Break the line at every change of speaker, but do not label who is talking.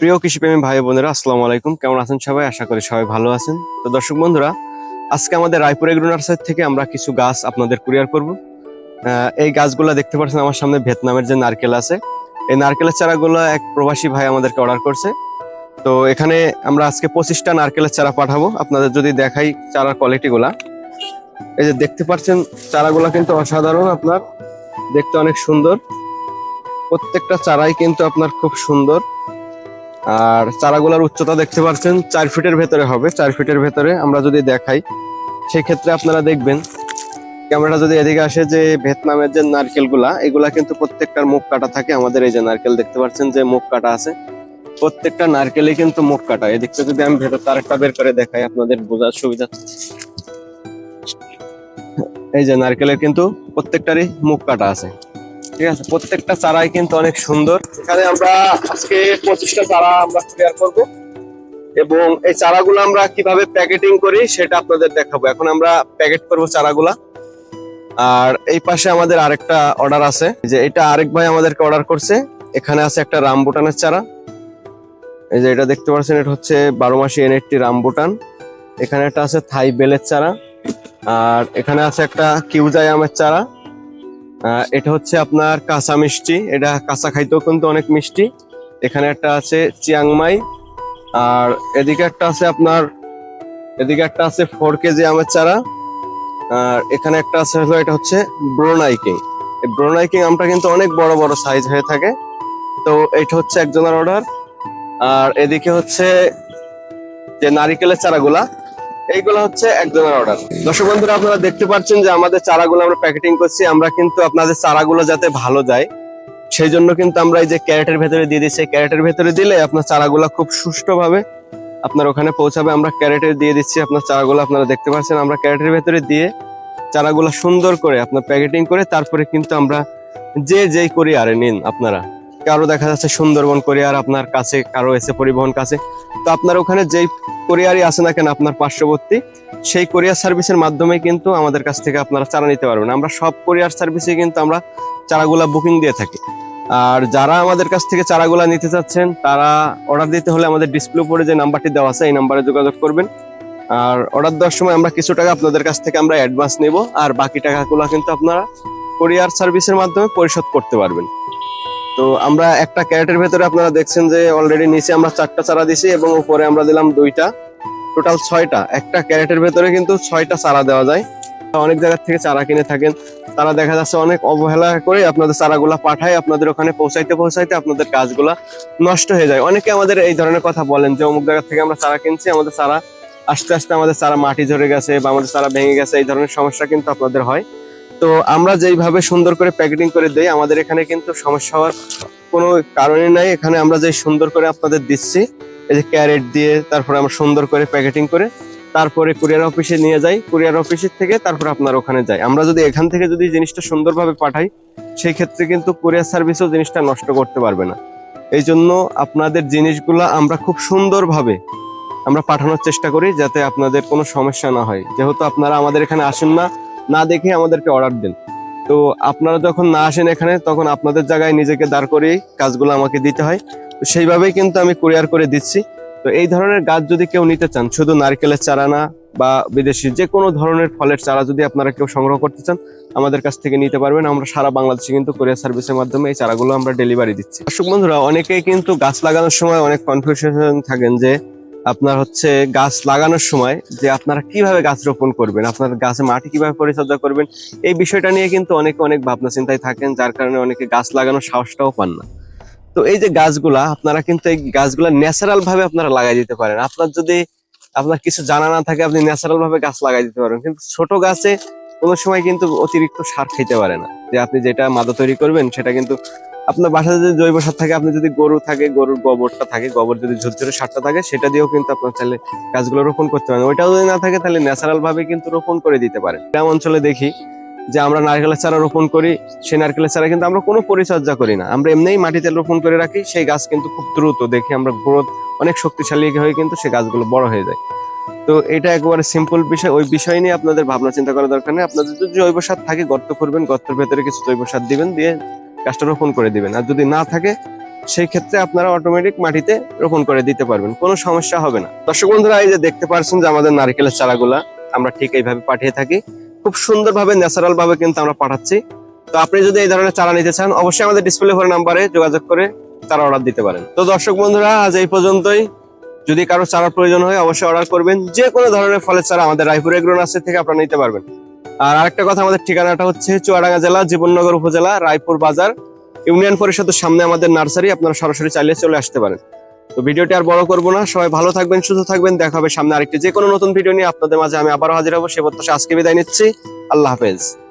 প্রিয় কৃষিপ্রেমী ভাই বোনেরা, আসসালামু আলাইকুম। কেমন আছেন সবাই? আশা করি সবাই ভালো আছেন। তো দর্শক বন্ধুরা, আজকে আমাদের রায়পুর এগ্রো নার্সারি থেকে আমরা কিছু গাছ আপনাদের কুরিয়ার করব। এই গাছগুলো দেখতে পাচ্ছেন আমার সামনে ভিয়েতনামের যে নারকেল আছে। এই নারকেলের চারাগুলো এক প্রবাসী ভাই আমাদেরকে অর্ডার করছে। তো এখানে আমরা আজকে পঁচিশটা নারকেলের চারা পাঠাবো। আপনাদের যদি দেখাই চারার কোয়ালিটিগুলা। এই যে দেখতে পাচ্ছেন, চারাগুলা কিন্তু অসাধারণ আপনার। দেখতে অনেক সুন্দর। প্রত্যেকটা চারাই কিন্তু আপনার খুব সুন্দর। আর চারাগুলার উচ্চতা দেখতে পাচ্ছেন, চার ফিটের ভেতরে হবে, চার ফিটের ভেতরে আমরা যদি দেখাই সেই ক্ষেত্রে আপনারা দেখবেন, ক্যামেরাটা যদি এদিকে আসে যে ভিয়েতনামের যে নারকেলগুলা, এগুলা কিন্তু প্রত্যেকটার মুখ কাটা থাকে, আমাদের এই যে নারকেল দেখতে পাচ্ছেন যে মুখ কাটা আছে, প্রত্যেকটা নারকেলই কিন্তু মুখ কাটা। এদিকটা যদি আমি ভেতর তারেকটা বের করে দেখাই, আপনাদের বোঝার সুবিধা। এই যে নারকেলের কিন্তু প্রত্যেকটারই মুখ কাটা আছে। ঠিক আছে? প্রত্যেকটা চারাই কিন্তু অনেক সুন্দর। এখানে আমরা আজকে পঁচিশটা চারা আমরা ক্লিয়ার করব। এবং এই চারাগুলো আমরা কীভাবে প্যাকেটিং করি সেটা আপনাদের দেখাবো। এখন আমরা প্যাকেট করব চারাগুলা। আর এই পাশে আমাদের আরেকটা অর্ডার আছে। যে এটা আরেক ভাই আমাদেরকে অর্ডার করছে। এখানে আছে একটা রামবুটানের চারা। এই যে এটা দেখতে পাচ্ছেন, এটা হচ্ছে বারো মাসি এনএটটি রামবুটান। এখানে একটা আছে থাই বেলের চারা। আর এখানে আছে একটা কিউজাই আমের চারা। এটা হচ্ছে আপনার কাঁচা মিষ্টি। এটা কাঁচা খাইতেও কিন্তু অনেক মিষ্টি। এখানে একটা আছে চিয়াংমাই। আর এদিকে একটা আছে আপনার, এদিকে একটা আছে ফোর কেজি আমের চারা। আর এখানে একটা আছে হলো, এটা হচ্ছে ব্রোনাইকিং এই ব্রোনাইকিং আমটা কিন্তু অনেক বড় বড় সাইজ হয়ে থাকে। তো এটা হচ্ছে একজনের অর্ডার আর এদিকে হচ্ছে যে নারিকেলের চারাগুলা। এইগুলো হচ্ছে একজনের অর্ডার দর্শক বন্ধুরা, আপনারা দেখতে পাচ্ছেন যে আমাদের চারাগুলো আমরা প্যাকেটিং করছি। আমরা কিন্তু আপনাদের চারাগুলো যাতে ভালো যায় সেই জন্য কিন্তু আমরা এই যে ক্যারেটের ভেতরে দিয়ে দিচ্ছি। ক্যারেটের ভেতরে দিলে আপনার চারাগুলো খুব সুষ্ঠুভাবে আপনার ওখানে পৌঁছাবে। আমরা ক্যারেটে দিয়ে দিচ্ছি আপনার চারাগুলো, আপনারা দেখতে পাচ্ছেন। আমরা ক্যারেটের ভেতরে দিয়ে চারাগুলো সুন্দর করে আপনার প্যাকেটিং করে তারপরে কিন্তু আমরা যে যেই কোরিয়ারে নিন আপনারা। কারও দেখা যাচ্ছে সুন্দরবন কোরিয়ার, আপনার কাছে, কারও এসে পরিবহন কাছে। তো আপনার ওখানে যেই কোরিয়ারই আছে না কেন আপনার পার্শ্ববর্তী, সেই কোরিয়ার সার্ভিসের মাধ্যমে কিন্তু আমাদের কাছ থেকে আপনারা চারা নিতে পারবেন। আমরা সব কোরিয়ার সার্ভিসে কিন্তু আমরা চারাগুলা বুকিং দিয়ে থাকি। আর যারা আমাদের কাছ থেকে চারাগুলা নিতে চাচ্ছেন, তারা অর্ডার দিতে হলে আমাদের ডিসপ্লে উপরে যে নাম্বারটি দেওয়া আছে, এই নাম্বারে যোগাযোগ করবেন। আর অর্ডার দেওয়ার সময় আমরা কিছু টাকা আপনাদের কাছ থেকে আমরা অ্যাডভান্স নেব, আর বাকি টাকাগুলো কিন্তু আপনারা কোরিয়ার সার্ভিসের মাধ্যমে পরিশোধ করতে পারবেন। তো আমরা একটা ক্যারেটের ভেতরে আপনারা দেখছেন যে অলরেডি নিচে আমরা চারটা চারা দিছি এবং উপরে আমরা দিলাম দুইটা। টোটাল ছয়টা। একটা ক্যারেটের ভেতরে কিন্তু ছয়টা চারা দেওয়া যায়। অনেক জায়গা থেকে চারা কিনে থাকেন। তারা দেখা যাচ্ছে অনেক অবহেলা করে আপনাদের চারাগুলা পাঠায়, আপনাদের ওখানে পৌঁছাইতে পৌঁছাইতে আপনাদের কাজগুলা নষ্ট হয়ে যায়। অনেকে আমাদের এই ধরনের কথা বলেন যে অমুক জায়গা থেকে আমরা চারা কিনছি, আমাদের চারা আস্তে আস্তে আমাদের চারা মাটি ঝরে গেছে বা আমাদের চারা ভেঙে গেছে, এই ধরনের সমস্যা কিন্তু আপনাদের হয়। তো আমরা যেইভাবে সুন্দর করে প্যাকেটিং করে দেই, আমাদের এখানে কিন্তু সমস্যা হওয়ার কোনো কারণই নাই। এখানে আমরা যে সুন্দর করে আপনাদের দিচ্ছি, এই যে ক্যারেট দিয়ে তারপরে আমরা সুন্দর করে প্যাকেটিং করে তারপরে কুরিয়ার অফিসে নিয়ে যাই। কুরিয়ার অফিসের থেকে তারপর আপনার ওখানে যাই। আমরা যদি এখান থেকে যদি জিনিসটা সুন্দরভাবে পাঠাই সেই ক্ষেত্রে কিন্তু কুরিয়ার সার্ভিসও জিনিসটা নষ্ট করতে পারবে না। এই জন্য আপনাদের জিনিসগুলো আমরা খুব সুন্দরভাবে আমরা পাঠানোর চেষ্টা করি, যাতে আপনাদের কোনো সমস্যা না হয়। যেহেতু আপনারা আমাদের এখানে আসেন না না দেখে আমাদেরকে অর্ডার দেন। তো আপনারা যখন না আসেন এখানে, তখন আপনাদের জায়গায় নিজেকে দাঁড় করিয়ে কাজগুলো আমাকে দিতে হয়। তো সেইভাবেই কিন্তু আমি কুরিয়ার করে দিচ্ছি। তো এই ধরনের গাছ যদি কেউ নিতে চান, শুধু নারকেলের চারা না বা বিদেশি যে কোনো ধরনের ফলের চারা যদি আপনারা কেউ সংগ্রহ করতে চান, আমাদের কাছ থেকে নিতে পারবেন। আমরা সারা বাংলাদেশে কিন্তু কুরিয়ার সার্ভিসের মাধ্যমে এই চারাগুলো আমরা ডেলিভারি দিচ্ছি। দর্শক বন্ধুরা, অনেকেই কিন্তু গাছ লাগানোর সময় অনেক কনফিউশন থাকেন যে আপনার হচ্ছে গাছ লাগানোর সময় যে আপনারা কীভাবে গাছ রোপণ করবেন, আপনার গাছে মাটি কীভাবে পরিচর্যা করবেন, এই বিষয়টা নিয়ে কিন্তু অনেকে অনেক ভাবনা চিন্তায় থাকেন, যার কারণে অনেকে গাছ লাগানোর সাহসটাও পান না। তো এই যে গাছগুলা, আপনারা কিন্তু এই গাছগুলা ন্যাচারাল ভাবে আপনারা লাগাই দিতে পারেন। আপনার যদি আপনার কিছু জানা না থাকে, আপনি ন্যাচারাল ভাবে গাছ লাগাই দিতে পারেন। কিন্তু ছোট গাছে কোনো সময় কিন্তু অতিরিক্ত সার খেতে পারে না। যে আপনি যেটা মাদা তৈরি করবেন, সেটা কিন্তু আপনার বাসায় যদি জৈব সার থাকে আপনি যদি গরু থাকে, গরুর গোবরটা থাকে, গোবর যদি ঝুরঝুরে সারটা থাকে, সেটা দিয়েও কিন্তু আপনার চাইলে গাছগুলো রোপণ করতে পারেন। ওইটাও যদি না থাকে, তাহলে ন্যাচারাল ভাবে কিন্তু রোপণ করে দিতে পারেন। গ্রাম অঞ্চলে দেখি যে আমরা নারকেলের চারা রোপণ করি, সেই নারকেলের চারা কিন্তু আমরা কোনো পরিচর্যা করি না। আমরা এমনিই মাটিতে রোপণ করে রাখি, সেই গাছ কিন্তু খুব দ্রুত দেখি আমরা গ্রোথ অনেক শক্তিশালী হয়ে কিন্তু সেই গাছগুলো বড় হয়ে যায়। তো এটা একবারে সিম্পল বিষয়। ওই বিষয় নিয়ে আপনাদের ভাবনা চিন্তা করার দরকার নেই। আপনাদের যদি জৈব সার থাকে, গর্ত করবেন, গর্তের ভেতরে কিছু জৈব সার দিবেন, দিয়ে গাছটা রোপণ করে দিবেন। আর যদি না থাকে, সেই ক্ষেত্রে আপনারা অটোমেটিক মাটিতে রোপণ করে দিতে পারবেন। কোনো সমস্যা হবে না। দর্শক বন্ধুরা, এই যে দেখতে পাচ্ছেন যে আমাদের নারকেলের চারাগুলা, আমরা ঠিক এইভাবে পাঠিয়ে থাকি। খুব সুন্দরভাবে ন্যাচারাল ভাবে কিন্তু আমরা পাঠাচ্ছি। তো আপনি যদি এই ধরনের চারা নিতে চান, অবশ্যই আমাদের ডিসপ্লে ফোন নাম্বারে যোগাযোগ করে চারা অর্ডার দিতে পারেন। তো দর্শক বন্ধুরা, আজ এই পর্যন্তই। যদি কারও চারার প্রয়োজন হয়, অবশ্যই অর্ডার করবেন। যে কোনো ধরনের ফলের চারা আমাদের রায়পুর এগ্রো নার্সারি থেকে আপনারা নিতে পারবেন। আর আরেকটা কথা আমাদের ঠিকানাটা হচ্ছে চুয়াডাঙ্গা জেলা, জীবননগর উপজেলা, রায়পুর বাজার, ইউনিয়ন পরিষদের সামনে আমাদের নার্সারি, আপনারা সরাসরি চাইলে চলে আসতে পারেন। তো ভিডিওটি আর বড় করব না, সবাই ভালো থাকবেন, সুস্থ থাকবেন, দেখা হবে সামনে আরেকটি যে কোনো নতুন ভিডিও নিয়ে আপনাদের মাঝে আমি আবারও হাজির হব। সে প্রত্যাশা আজকে বিদায় নিচ্ছি। আল্লাহ হাফেজ।